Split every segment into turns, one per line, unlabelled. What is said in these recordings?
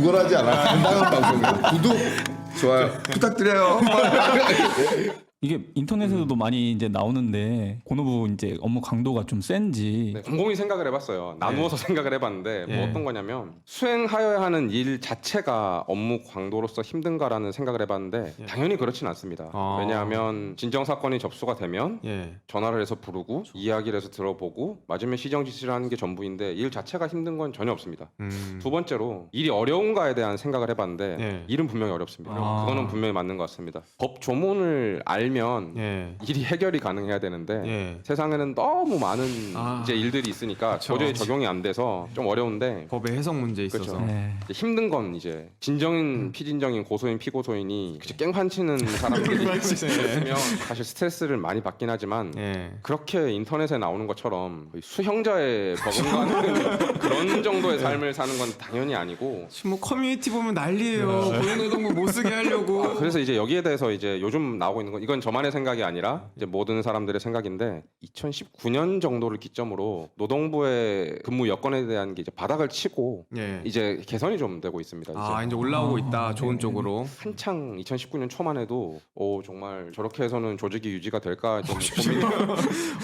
구걸하지 않아. 건강한 방송이야. 구독, 좋아요 부탁드려요.
이게 인터넷에서도 많이 이제 나오는데 본업부 이제 업무 강도가 좀 센지
네, 곰곰이 생각을 해봤어요. 나누어서 생각을 해봤는데 뭐
예.
어떤 거냐면 수행하여야 하는 일 자체가 업무 강도로서 힘든가라는 생각을 해봤는데
예.
당연히 그렇진 않습니다.
아.
왜냐하면 진정 사건이 접수가 되면
예.
전화를 해서 부르고 이야기를 해서 들어보고 맞으면 시정 지시를 하는 게 전부인데 일 자체가 힘든 건 전혀 없습니다.
음.
두 번째로 일이 어려운가에 대한 생각을 해봤는데
예.
일은 분명히 어렵습니다.
아.
그거는 분명히 맞는 것 같습니다. 법 조문을 알면
예.
일이 해결이 가능해야 되는데
예.
세상에는 너무 많은
아.
이제 일들이 있으니까
그쵸.
도저히 적용이 안 돼서 좀 어려운데
법의 해석 문제 있어서.
네.
이제 힘든 건 이제 진정인 피진정인 고소인 피고소인이 그치 깽판 치는 사람들이 있으면 사실 스트레스를 많이 받긴 하지만
예.
그렇게 인터넷에 나오는 것처럼 거의 수형자에 버금가는 그런 정도의 삶을 사는 건 당연히 아니고
지금 뭐 커뮤니티 보면 난리예요. 고용노동부 못 쓰게 하려고.
아, 그래서 이제 여기에 대해서 이제 요즘 나오고 있는 건 이건 저만의 생각이 아니라 이제 모든 사람들의 생각인데 2019년 정도를 기점으로 노동부의 근무 여건에 대한 게 이제 바닥을 치고
예.
이제 개선이 좀 되고 있습니다. 이제
아 이제 올라오고
아,
있다. 좋은
네.
쪽으로.
한창 2019년 초만 해도 오 정말 저렇게 해서는 조직이 유지가 될까 좀 고민,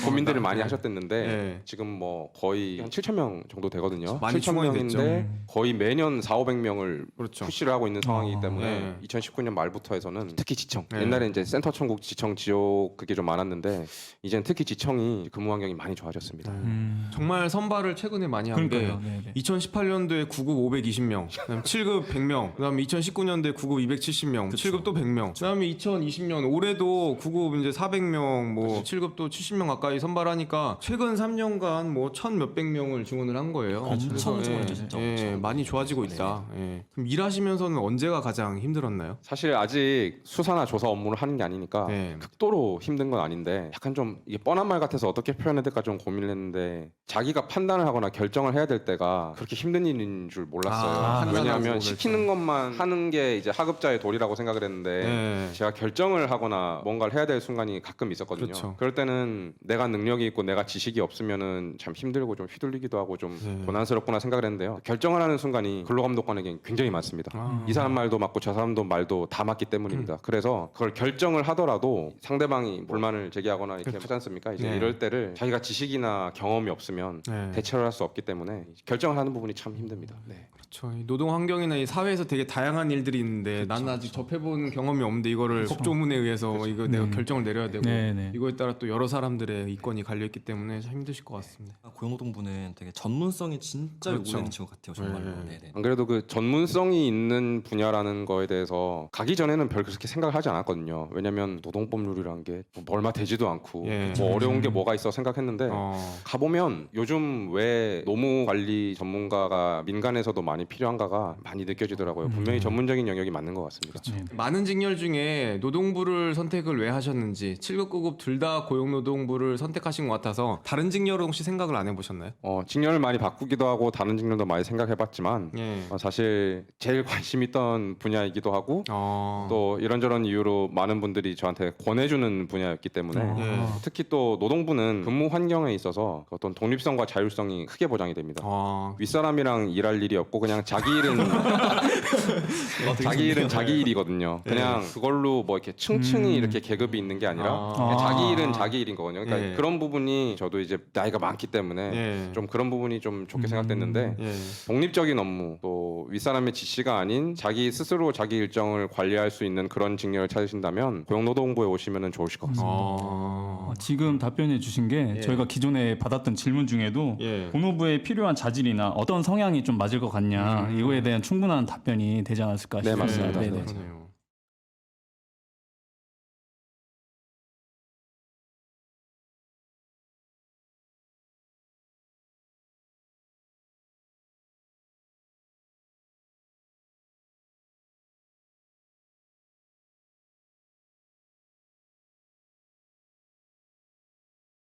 고민 들을 많이 하셨댔는데
예.
지금 뭐 거의 한 7천 명 정도 되거든요.
많이
7천
충원이 됐죠.
명인데 거의 매년 4, 500명을
그렇죠.
푸시를 하고 있는 상황이기
아,
때문에
네.
2019년 말부터 해서는 특히 지청
네.
옛날에 이제 센터 천국 지청 지옥 그게 좀 많았는데 이제는 특히 지청이 근무 환경이 많이 좋아졌습니다.
음.
정말 선발을 최근에 많이 한 게
그러니까요. 네, 네.
2018년도에 9급 520명, 그다음 7급 100명, 그다음에 2019년도에 9급 270명, 7급 또 100명, 그다음에 2020년 올해도 9급 이제 400명, 뭐 7급도 70명 가까이 선발하니까 최근 3년간 뭐1,000 몇백 명을 증원을 한 거예요.
엄청
그래서,
증원이죠, 진짜
예,
엄청.
많이 좋아지고 있다. 예. 그럼 일하시면서는 언제가 가장 힘들었나요?
사실 아직 수사나 조사 업무를 하는 게 아니니까
네.
극도로 힘든 건 아닌데 약간 좀 이게 뻔한 말 같아서 어떻게 표현해야 될까 좀 고민을 했는데 자기가 판단을 하거나 결정을 해야 될 때가 그렇게 힘든 일인 줄 몰랐어요.
아,
왜냐하면
판단하고
시키는 것만 하는 게 이제 하급자의 도리라고 생각을 했는데
예.
제가 결정을 하거나 뭔가를 해야 될 순간이 가끔 있었거든요.
그렇죠.
그럴 때는 내가 능력이 있고 내가 지식이 없으면은 참 힘들고 좀 휘둘리기도 하고 좀
네.
고난스럽구나 생각을 했는데요. 결정을 하는 순간이 근로감독관에겐 굉장히 많습니다.
아.
이 사람 말도 맞고 저 사람도 말도 다 맞기
음.
때문입니다. 그래서 그걸 결정을 하더라도 상대방이 불만을 제기하거나 이렇게 하지 않습니까? 이제
네.
이럴 때를 자기가 지식이나 경험이 없으면
네.
대처를 할 수 없기 때문에 결정을 하는 부분이 참 힘듭니다. 네.
그렇죠. 이 노동 환경이나 이 사회에서 되게 다양한 일들이 있는데 나는 아직 접해본 경험이 없는데 이거를 법조문에 의해서 이거 내가
음.
결정을 내려야 되고
네, 네.
이거에 따라 또 여러 사람들의 이권이 갈려 있기 때문에 참 힘드실 것 같습니다.
고용노동부는 되게 전문성이 진짜
그렇죠.
요구되는 직업 같아요 정말로.
네.
네. 네.
안 그래도 그 전문성이 있는 분야라는 거에 대해서 가기 전에는 별 그렇게 생각을 하지 않았거든요. 왜냐면 노동법률이라는 게뭐 얼마 되지도 않고
예.
뭐 어려운 게 뭐가 있어 생각했는데
어.
가보면 요즘 왜 노무 관리 전문가가 민간에서도 많이 필요한가가 많이 느껴지더라고요. 분명히 전문적인 영역이 맞는 것 같습니다.
네.
많은 직렬 중에 노동부를 선택을 왜 하셨는지 7급 9급 둘 다 고용노동부를 선택하신 것 같아서 다른 직렬은 혹시 생각을 안 해보셨나요?
어, 직렬을 많이 바꾸기도 하고 다른 직렬도 많이 생각해봤지만
예.
어, 사실 제일 관심 있던 분야이기도 하고
어.
또 이런저런 이유로 많은 분들이 저한테 권해주는 분야였기 때문에
어.
예.
특히 또 노동부는 근무 환경에 있어서 그 어떤 독립 성과 자율성이 크게 보장이 됩니다.
어.
윗사람이랑 일할 일이 없고 그냥 자기 일은 자기 일은 자기 일이거든요. 그냥 그걸로 뭐 이렇게 층층이
음.
이렇게 계급이 있는 게 아니라
아.
그냥 자기 일은 자기 일인 거거든요. 그러니까
예.
그런 부분이 저도 이제 나이가 많기 때문에
예.
좀 그런 부분이 좀 좋게
음.
생각됐는데
예.
독립적인 업무 또 윗사람의 지시가 아닌 자기 스스로 자기 일정을 관리할 수 있는 그런 직렬을 찾으신다면 고용노동부에 오시면 좋으실 것 같습니다.
어.
어, 지금 답변해 주신 게
예.
저희가 기존에 받았던 질문 중에도
예.
본업부에 필요한 자질이나 어떤 성향이 좀 맞을 것 같냐 이거에 대한 충분한 답변이 되지 않았을까
네,
싶습니다.
맞습니다.
네, 네.
그러네요.